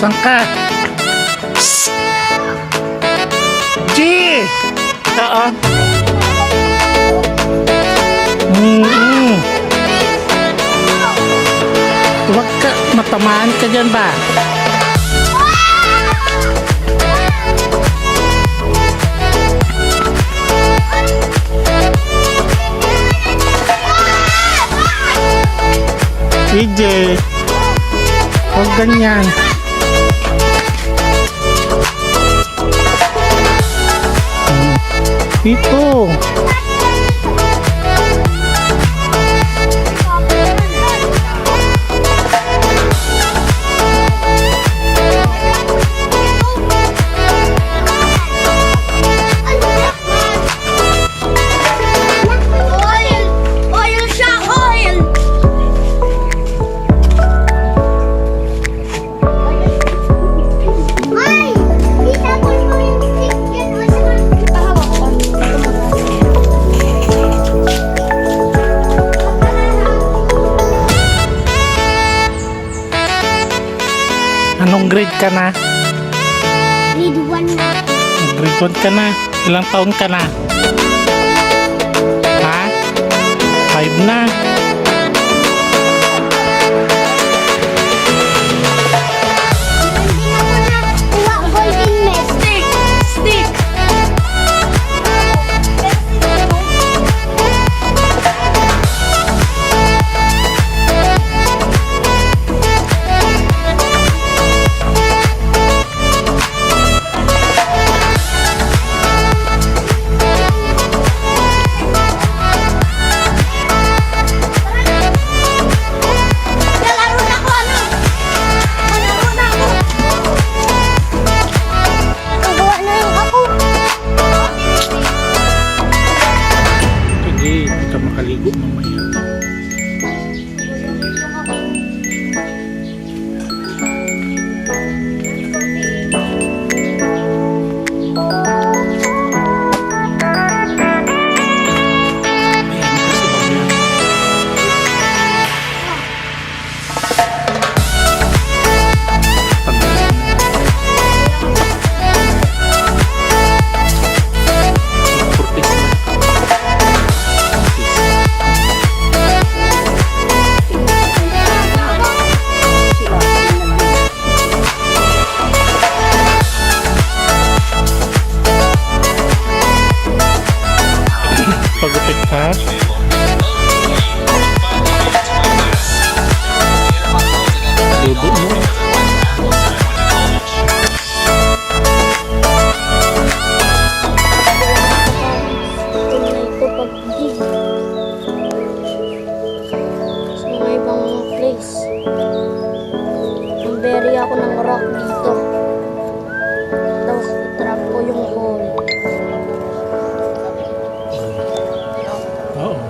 Saan ka? G! Oo. Mm-mm. Huwag ka, matamaan ka dyan ba? EJ, huwag ganyan. Hmm. Anong grade ka na? Grade 1 na. Grade 1 ka na. Ilang taon ka na? Ha? 5 na. sa mga ibang place. Ang ako ng rock dito tapos trap ko yung hole. Oh